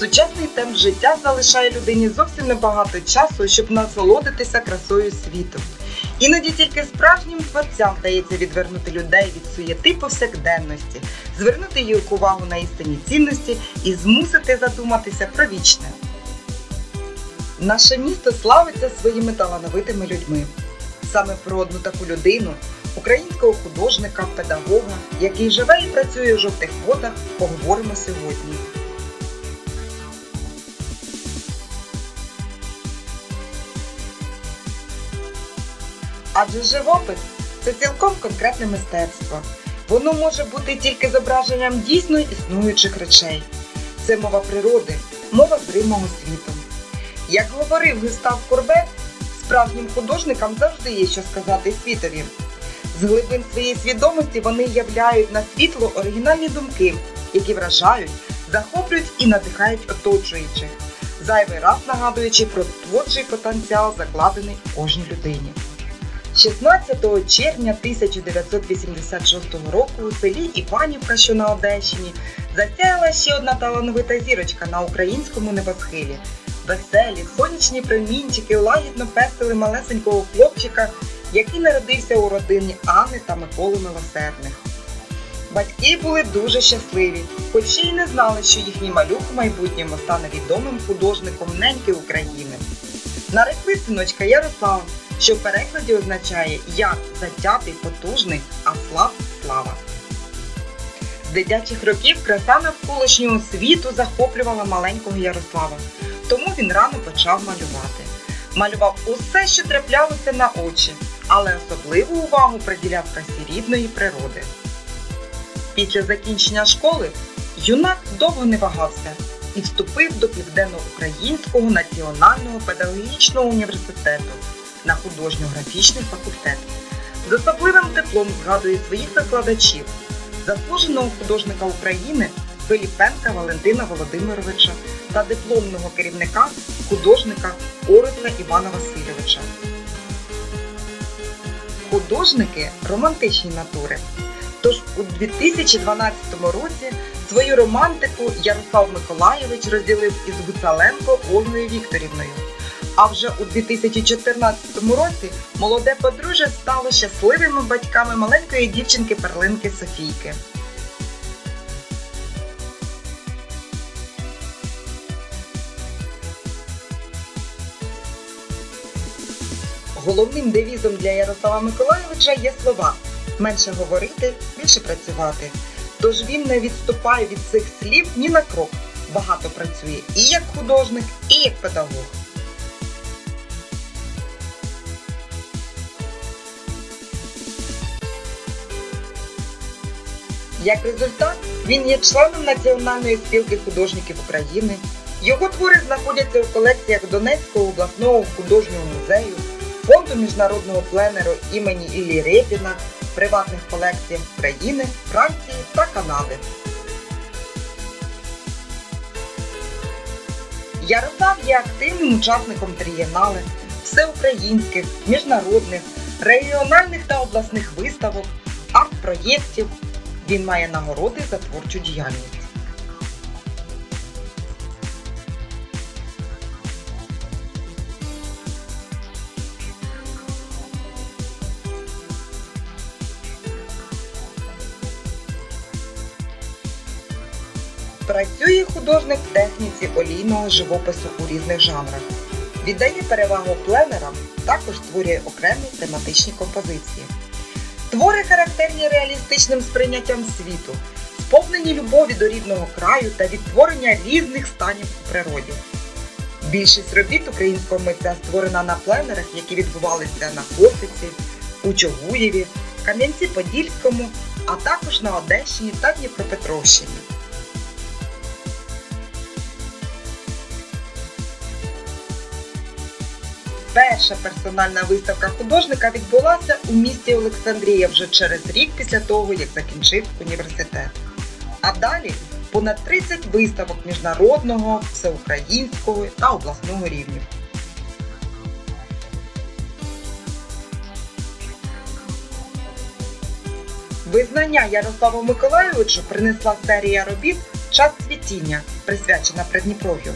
Сучасний темп життя залишає людині зовсім небагато часу, щоб насолодитися красою світу. Іноді тільки справжнім творцям вдається відвернути людей від суєти повсякденності, звернути їх увагу на істинні цінності і змусити задуматися про вічне. Наше місто славиться своїми талановитими людьми. Саме про одну таку людину, українського художника, педагога, який живе і працює в жовтих водах, поговоримо сьогодні. Адже живопис це цілком конкретне мистецтво. Воно може бути тільки зображенням дійсно існуючих речей. Це мова природи, мова зримого світу. Як говорив Густав Курбет, справжнім художникам завжди є що сказати світові. З глибин своєї свідомості вони являють на світло оригінальні думки, які вражають, захоплюють і надихають оточуючих, зайвий раз нагадуючи про творчий потенціал, закладений в кожній людині. 16 червня 1986 року у селі Іванівка, що на Одещині, засяяла ще одна талановита зірочка на українському небосхилі. Веселі, сонячні промінчики лагідно пестили малесенького хлопчика, який народився у родині Анни та Миколи Милосердних. Батьки були дуже щасливі, хоч ще й не знали, що їхній малюк у майбутньому стане відомим художником неньки України. Нарекли синочка Ярослав, що в перекладі означає як затятий, потужний, а слав слава. З дитячих років краса навколишнього світу захоплювала маленького Ярослава, тому він рано почав малювати. Малював усе, що траплялося на очі, але особливу увагу приділяв красі рідної природи. Після закінчення школи юнак довго не вагався і вступив до Південно-Українського національного педагогічного університету на художньо-графічний факультет. З особливим теплом згадує своїх викладачів, заслуженого художника України Филіпенка Валентина Володимировича та дипломного керівника художника Орисла Івана Васильовича. Художники романтичні натури. Тож у 2012 році свою романтику Ярослав Миколайович розділив із Гуцаленко Ольгою Вікторівною. А вже у 2014 році молоде подружжя стало щасливими батьками маленької дівчинки перлинки Софійки. Головним девізом для Ярослава Миколайовича є слова менше говорити, більше працювати. Тож він не відступає від цих слів ні на крок. Багато працює і як художник, і як педагог. Як результат, він є членом Національної спілки художників України. Його твори знаходяться у колекціях Донецького обласного художнього музею, фонду міжнародного пленеру імені Іллі Репіна, приватних колекціях України, Франції та Канади. Ярослав є активним учасником трієнале, всеукраїнських, міжнародних, регіональних та обласних виставок, арт-проєктів. Він має нагороди за творчу діяльність. Працює художник в техніці олійного живопису у різних жанрах. Віддає перевагу пленерам, також створює окремі тематичні композиції. Твори характерні реалістичним сприйняттям світу, сповнені любові до рідного краю та відтворення різних станів у природі. Більшість робіт українського митця створена на пленерах, які відбувалися на Хортиці, у Чогуєві, Кам'янці-Подільському, а також на Одещині та Дніпропетровщині. Перша персональна виставка художника відбулася у місті Олександрія вже через рік після того, як закінчив університет. А далі понад 30 виставок міжнародного, всеукраїнського та обласного рівнів. Визнання Ярославу Миколайовичу принесла серія робіт Час цвітіння, присвячена Придніпров'ю.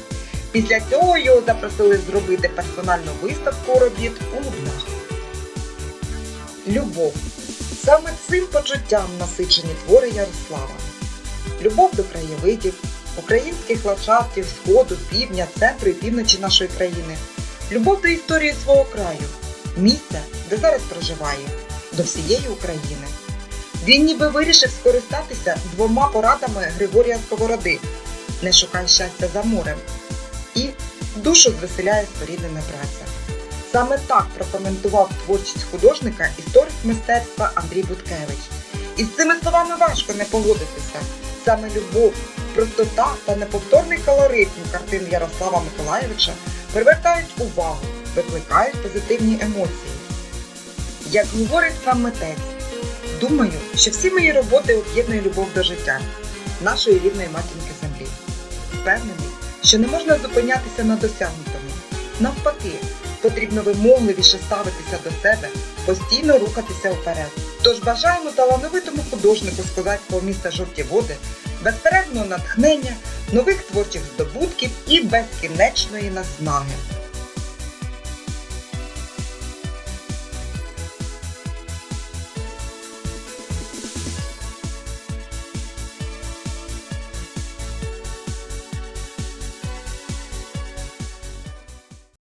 Після цього його запросили зробити персональну виставку робіт у Лубнах. Любов. Саме цим почуттям насичені твори Ярослава. Любов до краєвидів, українських ландшафтів, сходу, півдня, центру і півночі нашої країни. Любов до історії свого краю, місця, де зараз проживає, до всієї України. Він ніби вирішив скористатися двома порадами Григорія Сковороди не шукай щастя за морем душу звеселяє споріднена праця. Саме так прокоментував творчість художника історик мистецтва Андрій Буткевич. І з цими словами важко не погодитися. Саме любов, простота та неповторний колорит картин Ярослава Миколаєвича привертають увагу, викликають позитивні емоції. Як говорить сам митець, думаю, що всі мої роботи об'єднує любов до життя, нашої рідної матінки землі. Впевнений, що не можна зупинятися на досягнутому. Навпаки, потрібно вимогливіше ставитися до себе, постійно рухатися вперед. Тож бажаємо талановитому художнику з козацького міста Жовті Води безперервного натхнення, нових творчих здобутків і безкінечної наснаги.